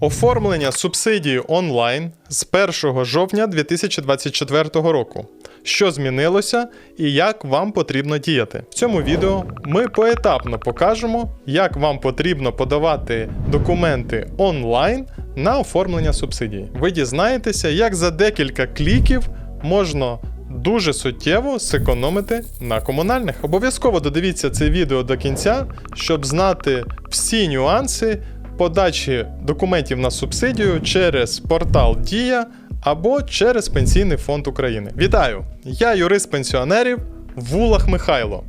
Оформлення субсидії онлайн з 1 жовтня 2024 року. Що змінилося і як вам потрібно діяти. В цьому відео ми поетапно покажемо, як вам потрібно подавати документи онлайн на оформлення субсидії. Ви дізнаєтеся, як за декілька кліків можна дуже суттєво зекономити на комунальних. Обов'язково додивіться це відео до кінця, щоб знати всі нюанси подачі документів на субсидію через портал Дія або через Пенсійний фонд України. Вітаю! Я юрист пенсіонерів Вулах Михайло.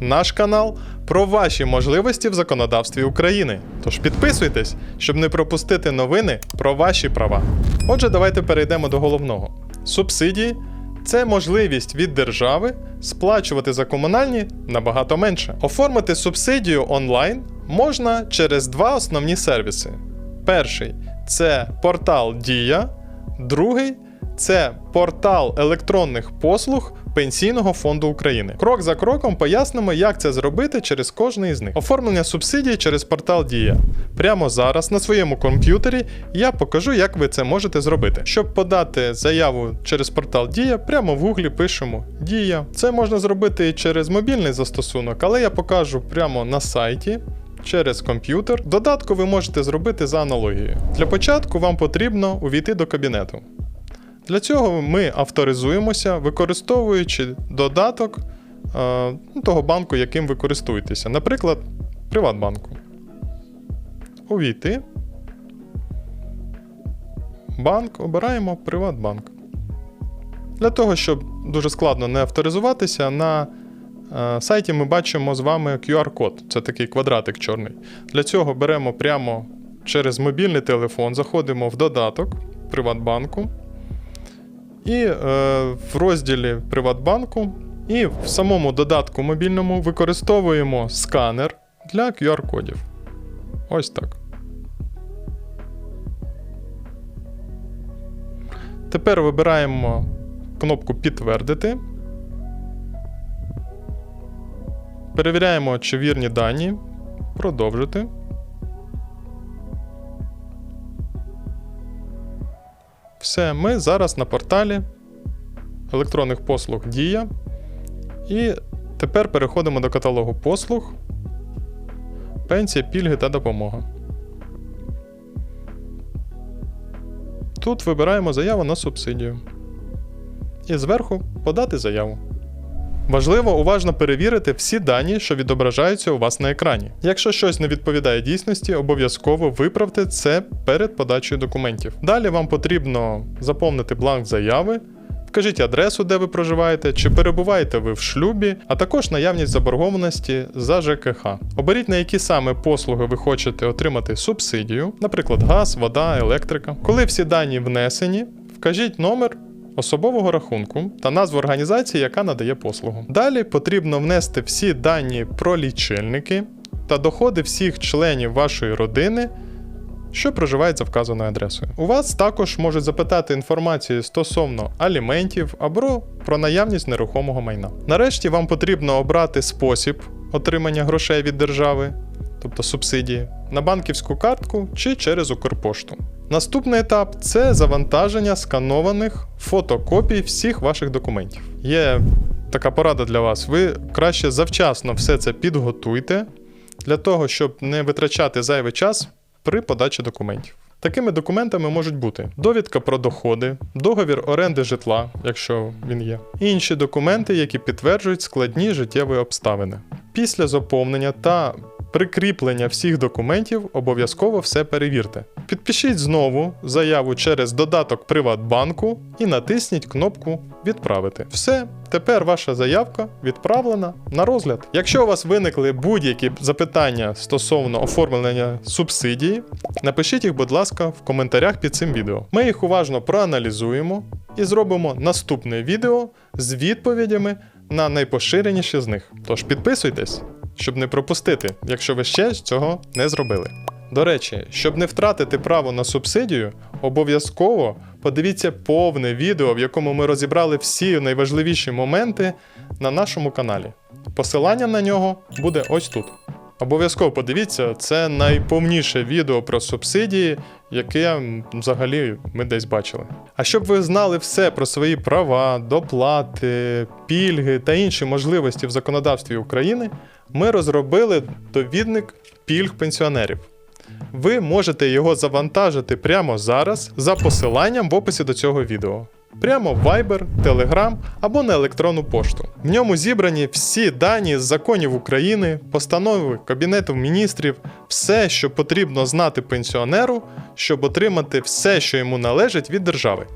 Наш канал про ваші можливості в законодавстві України. Тож підписуйтесь, щоб не пропустити новини про ваші права. Отже, давайте перейдемо до головного. Субсидії це можливість від держави сплачувати за комунальні набагато менше. Оформити субсидію онлайн можна через два основні сервіси. Перший це портал Дія, другий це портал електронних послуг Пенсійного фонду України. Крок за кроком пояснимо, як це зробити через кожний із них. Оформлення субсидій через портал Дія. Прямо зараз на своєму комп'ютері я покажу, як ви це можете зробити. Щоб подати заяву через портал Дія, прямо в гуглі пишемо Дія. Це можна зробити і через мобільний застосунок, але я покажу прямо на сайті. Через комп'ютер додатку ви можете зробити за аналогією. Для початку вам потрібно увійти до кабінету. Для цього ми авторизуємося, використовуючи додаток е, ну, того банку, яким ви користуєтеся. Наприклад, Приватбанку. Увійти. Банк, обираємо Приватбанк. Для того, щоб дуже складно не авторизуватися, на сайті ми бачимо з вами QR-код. Це такий квадратик чорний. Для цього беремо прямо через мобільний телефон, заходимо в додаток Приватбанку. І е, в розділі Приватбанку і в самому додатку мобільному використовуємо сканер для QR-кодів. Ось так. Тепер вибираємо кнопку Підтвердити. Перевіряємо, чи вірні дані. Продовжити. Все, ми зараз на порталі електронних послуг Дія. І тепер переходимо до каталогу послуг, пенсія, пільги та допомога. Тут вибираємо заяву на субсидію. І зверху подати заяву. Важливо уважно перевірити всі дані, що відображаються у вас на екрані. Якщо щось не відповідає дійсності, обов'язково виправте це перед подачею документів. Далі вам потрібно заповнити бланк заяви, вкажіть адресу, де ви проживаєте, чи перебуваєте ви в шлюбі, а також наявність заборгованості за ЖКХ. Оберіть, на які саме послуги ви хочете отримати субсидію, наприклад, газ, вода, електрика. Коли всі дані внесені, вкажіть номер особового рахунку та назву організації, яка надає послугу. Далі потрібно внести всі дані про лічильники та доходи всіх членів вашої родини. Що проживають за вказаною адресою. У вас також можуть запитати інформацію стосовно аліментів або про наявність нерухомого майна. Нарешті вам потрібно обрати спосіб отримання грошей від держави, тобто субсидії, на банківську картку чи через Укрпошту. Наступний етап це завантаження сканованих фотокопій всіх ваших документів. Є така порада для вас. Ви краще завчасно все це підготуйте для того, щоб не витрачати зайвий час при подачі документів. Такими документами можуть бути довідка про доходи, договір оренди житла, якщо він є, інші документи, які підтверджують складні життєві обставини. Після заповнення та прикріплення всіх документів обов'язково все перевірте. Підпишіть знову заяву через додаток Приватбанку і натисніть кнопку Відправити. Все, тепер ваша заявка відправлена на розгляд. Якщо у вас виникли будь-які запитання стосовно оформлення субсидії, напишіть їх, будь ласка, в коментарях під цим відео. Ми їх уважно проаналізуємо і зробимо наступне відео з відповідями на найпоширеніші з них. Тож підписуйтесь, щоб не пропустити, якщо ви ще цього не зробили. До речі, щоб не втратити право на субсидію, обов'язково подивіться повне відео, в якому ми розібрали всі найважливіші моменти на нашому каналі. Посилання на нього буде ось тут. Обов'язково подивіться, це найповніше відео про субсидії, яке взагалі ми десь бачили. А щоб ви знали все про свої права, доплати, пільги та інші можливості в законодавстві України, ми розробили довідник пільг пенсіонерів. Ви можете його завантажити прямо зараз за посиланням в описі до цього відео. Прямо в Viber, Telegram або на електронну пошту. В ньому зібрані всі дані з законів України, постанови Кабінету міністрів, все, що потрібно знати пенсіонеру, щоб отримати все, що йому належить від держави.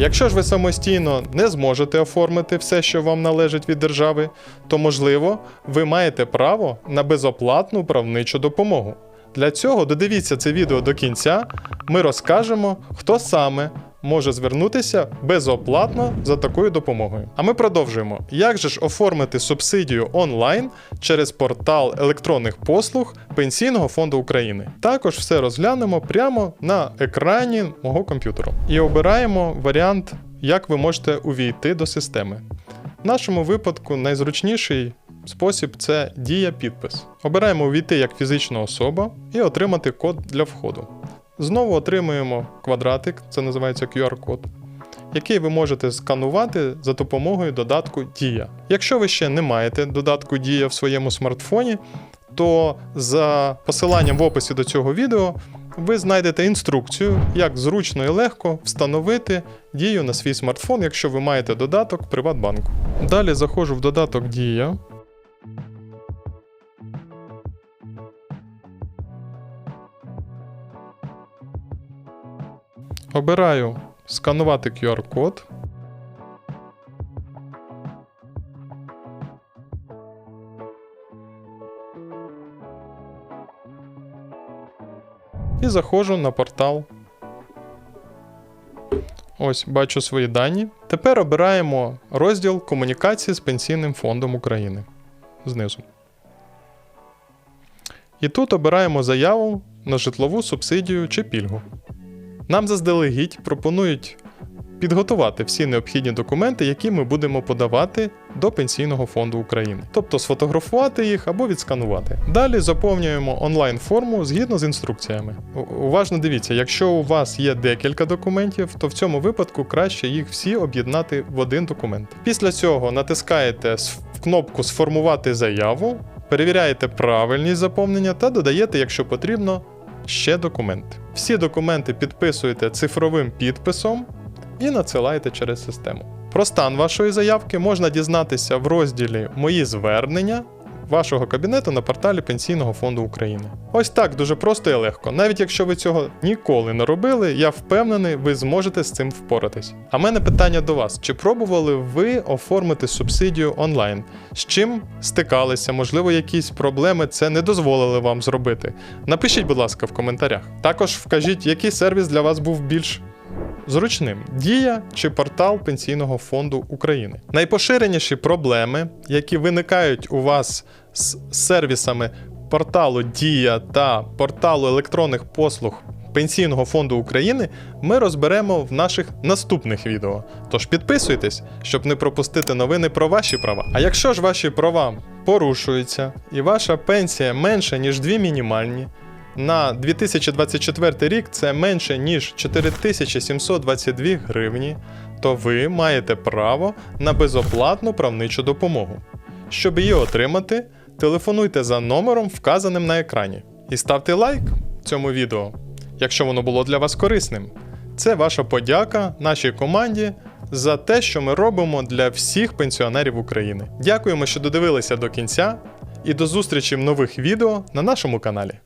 Якщо ж ви самостійно не зможете оформити все, що вам належить від держави, то можливо ви маєте право на безоплатну правничу допомогу. Для цього додивіться це відео до кінця. Ми розкажемо, хто саме може звернутися безоплатно за такою допомогою. А ми продовжуємо. Як же ж оформити субсидію онлайн через портал електронних послуг Пенсійного фонду України? Також все розглянемо прямо на екрані мого комп'ютеру. І обираємо варіант, як ви можете увійти до системи. В нашому випадку найзручніший спосіб це дія підпис. Обираємо увійти як фізична особа і отримати код для входу. Знову отримуємо квадратик, це називається QR-код, який ви можете сканувати за допомогою додатку Дія. Якщо ви ще не маєте додатку Дія в своєму смартфоні, то за посиланням в описі до цього відео ви знайдете інструкцію, як зручно і легко встановити дію на свій смартфон, якщо ви маєте додаток Приватбанку. Далі заходжу в додаток Дія. Обираю сканувати QR-код. І заходжу на портал. Ось бачу свої дані. Тепер обираємо розділ комунікації з Пенсійним фондом України. Знизу. І тут обираємо заяву на житлову субсидію чи пільгу. Нам заздалегідь пропонують підготувати всі необхідні документи, які ми будемо подавати до Пенсійного фонду України, тобто сфотографувати їх або відсканувати. Далі заповнюємо онлайн-форму згідно з інструкціями. Уважно дивіться, якщо у вас є декілька документів, то в цьому випадку краще їх всі об'єднати в один документ. Після цього натискаєте кнопку Сформувати заяву, перевіряєте правильність заповнення та додаєте, якщо потрібно, ще документи. Всі документи підписуєте цифровим підписом і надсилаєте через систему. Про стан вашої заявки можна дізнатися в розділі Мої звернення вашого кабінету на порталі Пенсійного фонду України. Ось так дуже просто і легко. Навіть якщо ви цього ніколи не робили, я впевнений, ви зможете з цим впоратись. А мене питання до вас: чи пробували ви оформити субсидію онлайн? З чим стикалися? Можливо, якісь проблеми це не дозволили вам зробити? Напишіть, будь ласка, в коментарях. Також вкажіть, який сервіс для вас був більш зручним: Дія чи портал Пенсійного фонду України. Найпоширеніші проблеми, які виникають у вас з сервісами порталу Дія та порталу електронних послуг Пенсійного фонду України, ми розберемо в наших наступних відео. Тож підписуйтесь, щоб не пропустити новини про ваші права. А якщо ж ваші права порушуються і ваша пенсія менша, ніж дві мінімальні, на 2024 рік це менше ніж 4722 гривні, то ви маєте право на безоплатну правничу допомогу. Щоб її отримати, телефонуйте за номером, вказаним на екрані. І ставте лайк цьому відео, якщо воно було для вас корисним. Це ваша подяка нашій команді за те, що ми робимо для всіх пенсіонерів України. Дякуємо, що додивилися до кінця, і до зустрічі в нових відео на нашому каналі.